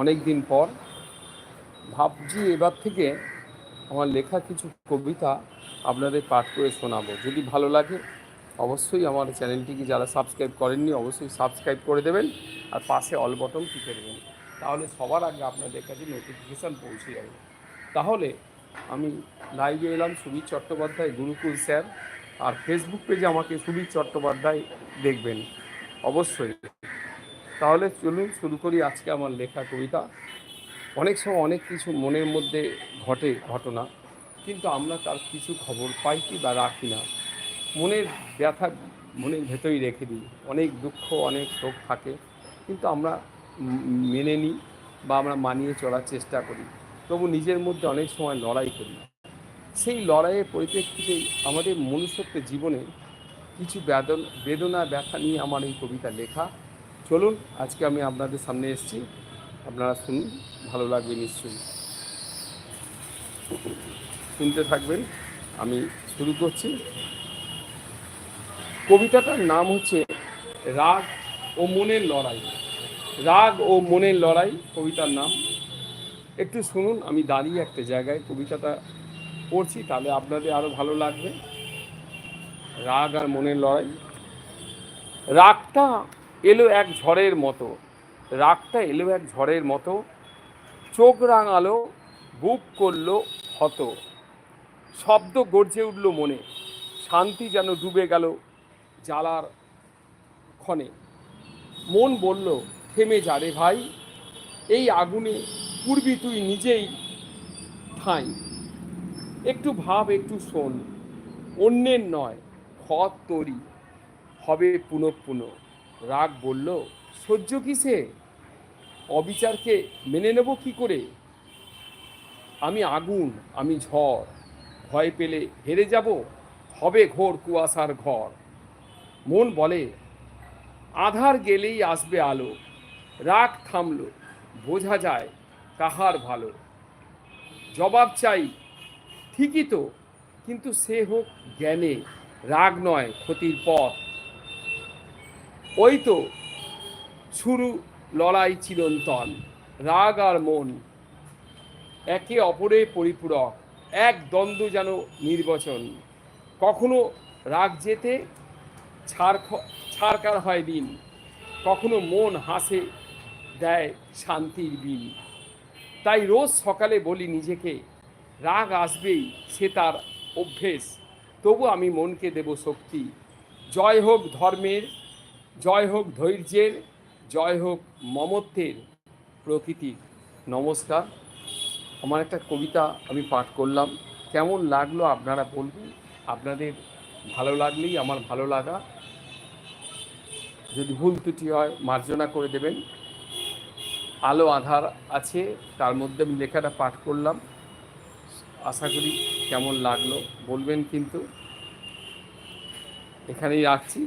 অনেক দিন পর ভাবছি এবার থেকে আমার লেখা কিছু কবিতা আপনাদের পাঠ করে শোনাবো। যদি ভালো লাগে অবশ্যই আমার চ্যানেলটিকে যারা সাবস্ক্রাইব করেননি অবশ্যই সাবস্ক্রাইব করে দেবেন আর পাশে অল বটন টিপে দেবেন। তাহলে সবার আগে আপনাদের কাছে নোটিফিকেশান পৌঁছে যাবে। তাহলে আমি লাইভে এলাম সুবীর চট্টোপাধ্যায়, গুরুকুল স্যার আর ফেসবুক পেজে আমাকে সুবীর চট্টোপাধ্যায় দেখবেন। অবশ্যই। তাহলে চলুন শুরু করি আজকে আমার লেখা কবিতা। অনেক সময় অনেক কিছু মনের মধ্যে ঘটে ঘটনা, কিন্তু আমরা তার কিছু খবর পাই কি বা রাখি না। মনের ব্যথা মনের ভেতরেই রেখে দিই। অনেক দুঃখ, অনেক শোক থাকে, কিন্তু আমরা মেনে নিই বা আমরা মানিয়ে চলার চেষ্টা করি। তবু নিজের মধ্যে অনেক সময় লড়াই করি। সেই লড়াইয়ের পরিপ্রেক্ষিতে আমাদের মনুষ্যত্বের জীবনে কিছু বেদন, বেদনা, ব্যথা নিয়ে আমার এই কবিতা লেখা চলুন, আজকে আমি আপনাদের সামনে এসেছি। আপনারা শুনুন, ভালো লাগবে নিশ্চয়ই। শুনতে থাকবেন, আমি শুরু করছি। কবিতাটার নাম হচ্ছে রাগ ও মনের লড়াই। রাগ ও মনের লড়াই, কবিতার নাম। একটু শুনুন, আমি দাঁড়িয়ে একটা জায়গায় কবিতাটা পড়ছি, তাহলে আপনাদের আরও ভালো লাগবে। রাগ আর মনের লড়াই। রাগটা এলো এক ঝড়ের মতো। রাগটা এলো এক ঝড়ের মতো। চোখ রাঙালো, বুক করল হত। শব্দ গর্জে উঠল মনে। শান্তি যেন ডুবে গেল জ্বালার ক্ষণে। মন বলল, থেমে যা রে ভাই। এই আগুনে পূর্বি তুই নিজেই ঠাঁই। একটু ভাব, একটু শোন। অন্যের নয় খত তরি। হবে পুনঃ পুনঃ। রাগ বলল, সহ্য কিসে? অবিচারকে মেনে নেব কি করে? আমি আগুন, আমি ঝড়, ভয় পেলে হেরে যাব, হবে ঘোর কুয়াশার ঘর। মন বলে, আধার গেলেই আসবে আলো, রাগ থামলো, বোঝা যায় কাহার ভালো। জবাব চাই, ঠিকই তো, কিন্তু সে হোক জ্ঞানে, রাগ নয় ক্ষতির পথ। ওই তো শুরু লড়াই চিরন্তন, রাগ আর মন একে অপরের পরিপূরক, এক দ্বন্দ্ব যেন নির্বাচন। কখনো রাগ যেতে ছাড় ছাড়কার হয় দিন, কখনো মন হাসে দেয় শান্তির বিন। তাই রোজ সকালে বলি নিজেকে, রাগ আসবেই, সে তার অভ্যেস, তবু আমি মনকে দেব শক্তি। জয় হোক ধর্মের জয় হোক ধৈর্যের, জয় হোক মমত্বের প্রকৃতির নমস্কার। আমার একটা কবিতা আমি পাঠ করলাম। কেমন লাগল আপনারা বলবেন? আপনাদের ভালো লাগলেই আমার ভালো লাগা। যদি ভুল ত্রুটি হয়, মার্জনা করে দেবেন। আলো আধার আছে, তার মধ্যে আমি লেখাটা পাঠ করলাম। আশা করি কেমন লাগল, বলবেন কিন্তু। এখানেই রাখছি।